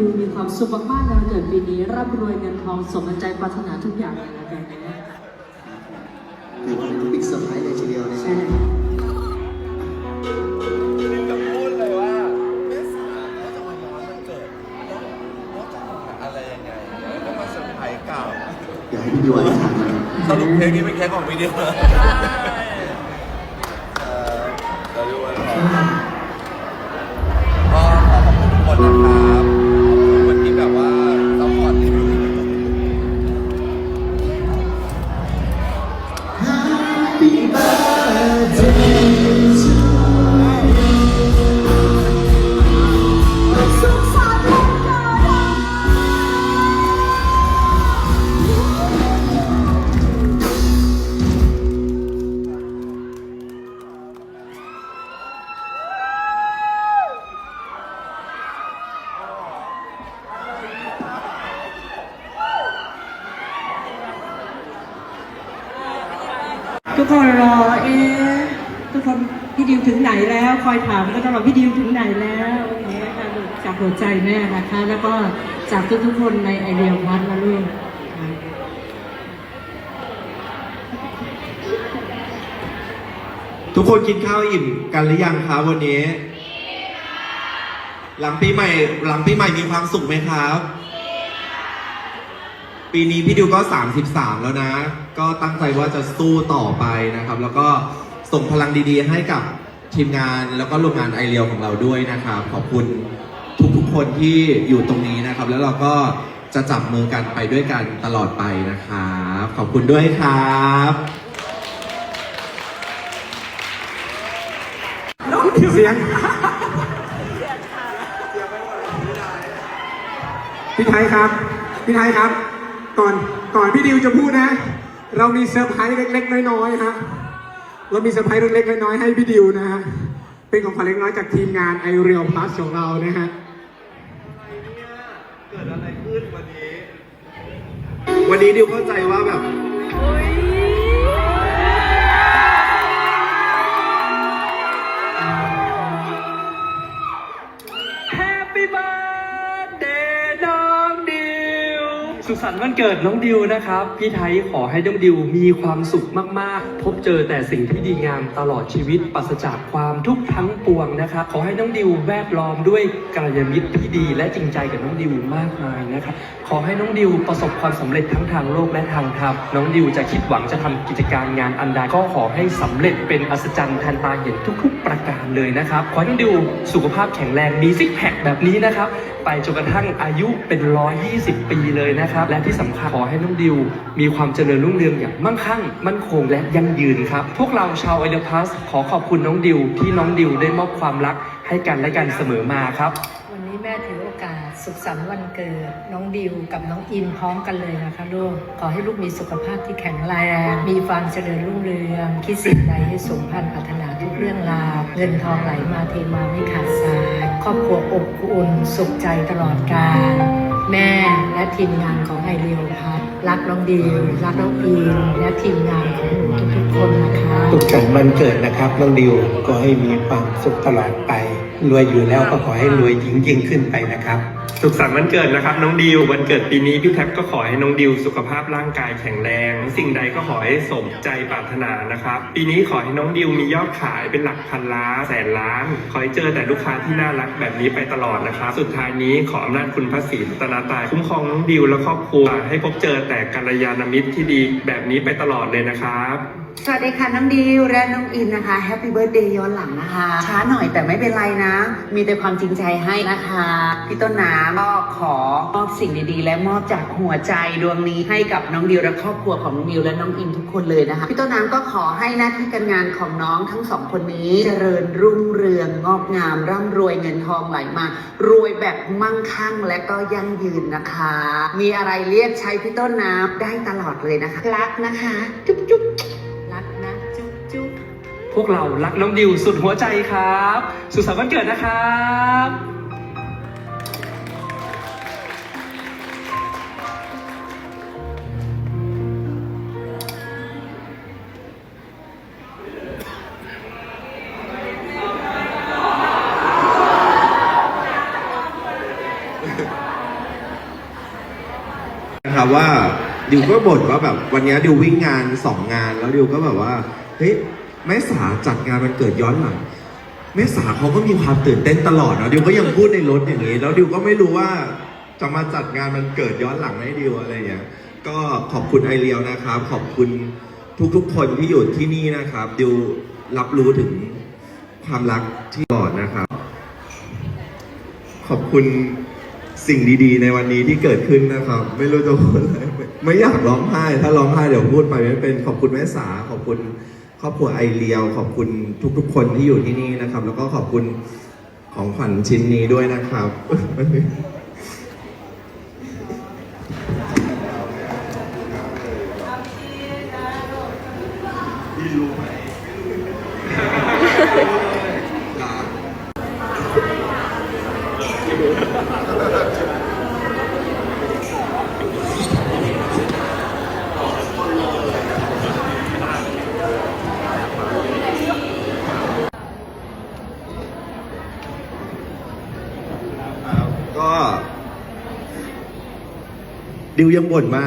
ด้วยนะขอให้พี่ดิวมีความสุขมากๆในวันเกิดปีนี้ร่ำรวยเงินทองสมดังใจปรารถนาทุกอย่างเลยนะกันนะถือว่าเป็นบิ๊กเซอร์ไพรส์เลยทีเดียวนะใช่เลยจะพูดเลยว่าไม่สามารถจะมาย้อนวันเกิดต้องต้องอะไรยังไงต้องมาเซอร์ไพรส์เก่าเดี๋ยวให้พี่ดิวอธิษฐานนะสรุปเพลงนี้เป็นแค่ของวิดีโอเออเราดูวันก่อ ตลอดพี่ดิวถึงไหนแล้วอย่างเงี้ยค่ะลูกจากหัวใจแม่นะคะ แล้วก็จากทุกๆคนในไอเดียวัดนะลูกทุกคนกินข้าวอิ่มกันหรือยังครับวันนี้ หลังปีใหม่ หลังปีใหม่มีความสุขไหมครับ ปีนี้พี่ดิวก็ 33 แล้วนะ ก็ตั้งใจว่าจะสู้ต่อไปนะครับ แล้วก็ส่งพลังดีๆให้กับ ทีมงานแล้วก็โรงงานไอเรียวของเราด้วยนะครับ ขอบคุณทุกๆคนที่อยู่ตรงนี้นะครับ แล้วเราก็จะจับมือกันไปด้วยกันตลอดไปนะครับ ขอบคุณด้วยครับเสียงพี่ไทยครับ พี่ไทยครับ ก่อนก่อนพี่ดิวจะพูดนะ เรามีเซอร์ไพรส์เล็ก ๆ น้อยๆฮะ เรามีเซอร์ไพรส์เล็กๆน้อยๆให้พี่ดิวนะฮะ เป็นของขวัญเล็กน้อยจากทีมงานไอเรียลพลัสของเรานะฮะ เกิดอะไรขึ้นวันนี้ วันนี้ดิวเข้าใจว่าแบบ Happy birthday น้องดิว สุขสันต์วันเกิดน้องดิวนะครับ พี่ไทยขอให้น้องดิวมีความสุขมากๆ พบเจอแต่สิ่งที่ดีงามตลอดชีวิตปราศจากความทุกข์ทั้งปวงนะครับขอให้น้องดิวแวดล้อมด้วยกัลยาณมิตรที่ดี และจริงใจกับน้องดิวมากมายนะครับขอให้น้องดิวประสบความสำเร็จทั้งทางโลกและทางธรรมน้องดิวจะคิดหวังจะทำกิจการงานอันใดก็ขอให้สำเร็จเป็นอัศจรรย์ทันตาเห็นทุก ๆ ประการเลยนะครับขอให้น้องดิวสุขภาพแข็งแรงมีซิกแพคแบบนี้นะครับไปจนกระทั่งอายุเป็น 120 ปีเลยนะครับและที่สำคัญขอให้น้องดิว มีความเจริญรุ่งเรืองอย่างมั่งคั่ง มั่นคงและยั่งยืนครับ พวกเราชาวไอเดอร์พัสขอขอบคุณน้องดิว ที่น้องดิวได้มอบความรักให้กันและกันเสมอมาครับ วันนี้แม่ถือโอกาสสุขสันต์วันเกิด น้องดิวกับน้องอินพร้อมกันเลยนะคะลูก ขอให้ลูกมีสุขภาพที่แข็งแรง มีความเจริญรุ่งเรือง คิดสิ่งใดให้สมพันธ์ปรารถนาทุกเรื่องราว เงินทองไหลมาเทมาไม่ขาดสาย ครอบครัวอบอุ่นสุขใจตลอดกาล แม่และทีมงานของไอเรียวพัฒน์ รักน้องดีรักน้องอินและทีมงานของหนูทุกๆคนนะคะสุขสันต์วันเกิดนะครับน้องดิวก็ให้มีความสุขตลอดไป รวยอยู่แล้วก็ขอให้รวยยิ่งยิ่งขึ้นไปนะครับ สุขสันต์วันเกิดนะครับน้องดิววันเกิดปีนี้พี่แท็บก็ขอให้น้องดิวสุขภาพร่างกายแข็งแรง สิ่งใดก็ขอให้สมใจปรารถนานะครับ ปีนี้ขอให้น้องดิวมียอดขายเป็นหลักพันล้านแสนล้าน ขอให้เจอแต่ลูกค้าที่น่ารักแบบนี้ไปตลอดนะครับ สุดท้ายนี้ขออำนาจคุณพระศรีรัตนตรัยคุ้มครองน้องดิวและครอบครัว ให้พบเจอแต่กัลยาณมิตรที่ดีแบบนี้ไปตลอดเลยนะครับสวัสดีค่ะน้องดิวและน้องอินนะคะแฮปปี้เบิร์ดเดย์ย้อนหลังนะคะช้าหน่อยแต่ไม่เป็นไรนะ มีแต่ความจริงใจให้นะคะพี่ต้นน้ำก็ขอมอบสิ่งดีๆ และมอบจากหัวใจดวงนี้ให้กับน้องดิวและครอบครัวของน้องดิวและน้องอินทุกคนเลยนะคะพี่ต้นน้ำก็ขอให้หน้าที่การงานของน้องทั้งสองคนนี้ เจริญรุ่งเรืองงอกงาม ร่ำรวยเงินทองไหลมา รวยแบบมั่งคั่งและก็ยั่งยืนนะคะ มีอะไรเรียกใช้พี่ต้นน้ำได้ตลอดเลยนะคะรักนะคะจุ๊บจุ๊บรักนะจุ๊บจุ๊บพวกเรารักน้องดิวสุดหัวใจครับ สุขสันต์วันเกิดนะครับ ว่าดิวก็บ่นว่าแบบวันนี้ดิววิ่งงานสองงานแล้วดิวก็แบบว่าเฮ้ยแม่สาจัดงานมันเกิดย้อนหลังแม่สาเขาก็มีความตื่นเต้นตลอดเนาะดิวก็ยังพูดในรถอย่างนี้ แล้วดิวก็ไม่รู้ว่าจะมาจัดงานมันเกิดย้อนหลังให้ดิวอะไรอย่างเงี้ยก็ขอบคุณไอเรียวนะครับ ขอบคุณทุกๆ คนที่อยู่ที่นี่นะครับดิวรับรู้ถึงความรักที่ก่อนนะครับ ขอบคุณ สิ่งดีๆ ในวันนี้ที่เกิดขึ้นนะครับ ไม่รู้จะพูดอะไรไม่อยากร้องไห้ ถ้าร้องไห้เดี๋ยวพูดไปไม่เป็นขอบคุณแม่สาขอบคุณครอบครัวไอเลียว ขอบคุณทุกๆ คนที่อยู่ที่นี่นะครับ แล้วก็ขอบคุณของขวัญชิ้นนี้ด้วยนะครับก็ ดิวยังบ่นมา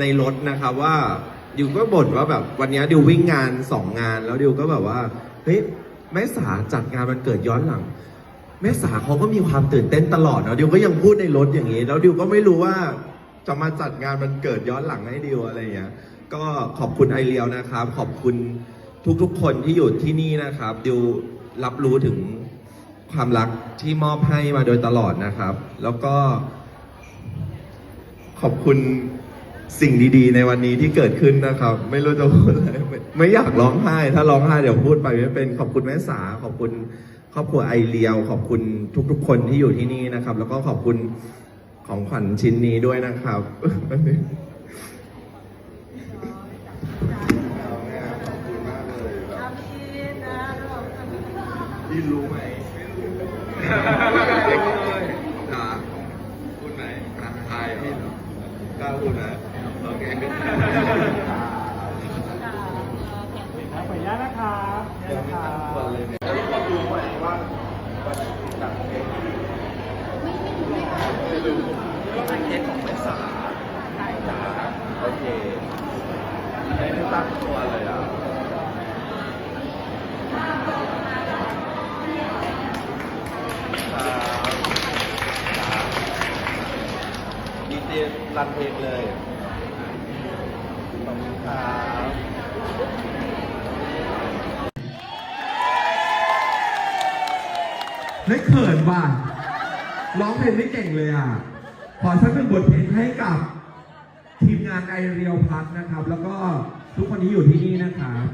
ในรถนะครับว่าดิวก็บ่นว่าแบบวันนี้ดิววิ่งงานสองงาน แล้วดิวก็แบบว่าเฮ้ยแม่สาจัดงานมันเกิดย้อนหลัง แม่สาเขาก็มีความตื่นเต้นตลอดเนาะดิวก็ยังพูดในรถอย่างนี้ แล้วดิวก็ไม่รู้ว่าจะมาจัดงานมันเกิดย้อนหลังให้ดิวอะไรอย่างเงี้ยก็ขอบคุณไอเลียวนะครับ ขอบคุณทุกๆคนที่อยู่ที่นี่นะครับ ดิวรับรู้ถึงความรักที่มอบให้มาโดยตลอดนะครับ แล้วก็ ขอบคุณสิ่งดีๆ ในวันนี้ที่เกิดขึ้นนะครับ ไม่รู้จะพูดอะไรไม่ไม่อยากร้องไห้ ถ้าร้องไห้เดี๋ยวพูดไปไม่เป็นขอบคุณแม่สาขอบคุณครอบครัวไอเลียว ขอบคุณทุกๆ คนที่อยู่ที่นี่นะครับ แล้วก็ขอบคุณของขวัญชิ้นนี้ด้วยนะครับพี่รู้ไหมนะพูดไหมอะทายพี่กล้าพูดนะโอเค ขออนุญาตนะครับขออนุญาตนะครับ เทศของภาษาโอเคไม่ได้ตั้งตัวเลยอะดีเจรันเพลงเลยขอบคุณครับเฮ้เขินว่ะ ร้องเพลงไม่เก่งเลยอะ ขอสักหนึ่งบทเพลงให้กับทีมงานไอเรียวพัทนะครับ แล้วก็ทุกคนที่อยู่ที่นี่นะครับ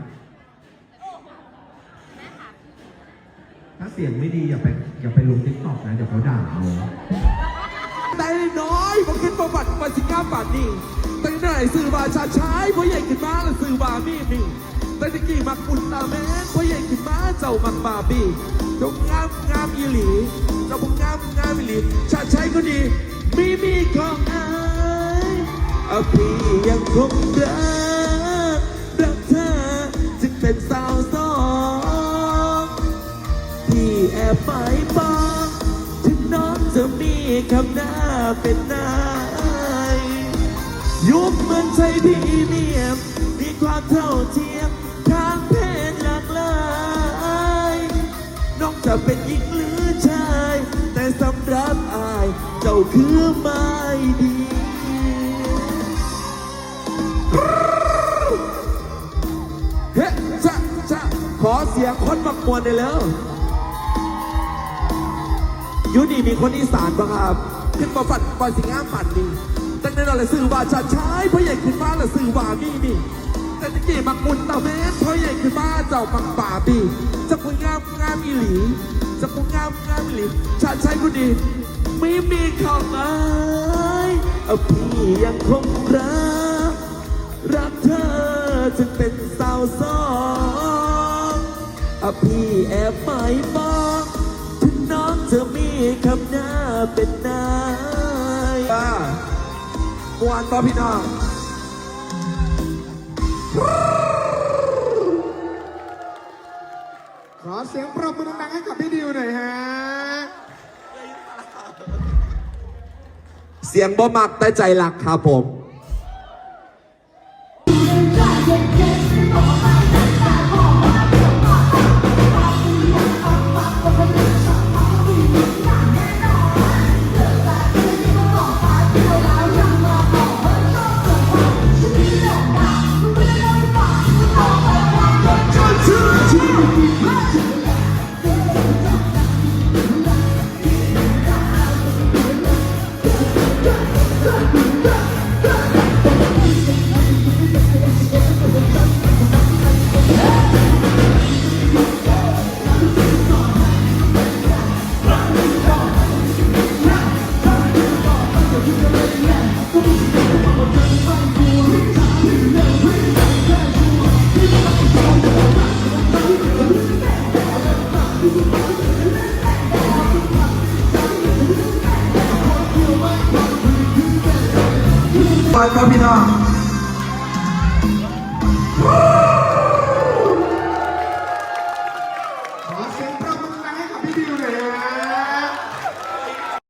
ถ้าเสียงไม่ดีอย่าไปอย่าไปลงทิกตอกนะเดี๋ยวเขาด่าเอาแต่น้อยบ่ขึ้นประวัติมาสิงาบาดนี้ตั้งแต่สื่อบาชาใชายพ่อใหญ่ขึ้นมาแล้วสื่อบามีมีแต่ตะกี้มักอุลตาแมนพ่อใหญ่ขึ้นมาเจ้ามักบาบี้ จงงามงามอีหลีเจ้าบ่งามงามอีหลีชาติชายก็ดี มีมีของอายเอาพี่ยังคงรักรักเธอจึงเป็นสาวสองที่แอบหมายปองถึงน้องจะมีคำหน้าเป็นนายยุคมันใช่พี่เนียมมีความเท่าเทียม จะเป็นหญิงหรือชาย แต่สำหรับอาย เจ้าคือไม่ดีเฮ้จ้าจ้าขอเสียงคนมักมวนได้แล้วยูนี่มีคนอีสานปะครับขึ้นมาฝันปล่อยสิงอ้ามฝันนี่ตั้งแต่นอนเลยสื่อว่าชาติชายพ่อใหญ่ขึ้นมาแล้วสื่อว่ามีนี่แต่ตะกี้มักมุนตาเมนพ่อใหญ่ขึ้นมาเจ้ามักป่าบี คุยงามงามอีหลีจะคุยงามงามอีหลีชาติชายคนดี ไม่มีของอายเอพี่ยังคงรัก รักเธอจึงเป็นสาวสองอะพี่แอบหมายมองถึงน้องจะมีคำหน้าเป็นนายบ้ามวนต่อพี่น้อง เสียงปรบมือดังๆให้กับพี่ดิวหน่อยฮะ เสียงบ่มักแต่ใจหลักครับผม ไปครับ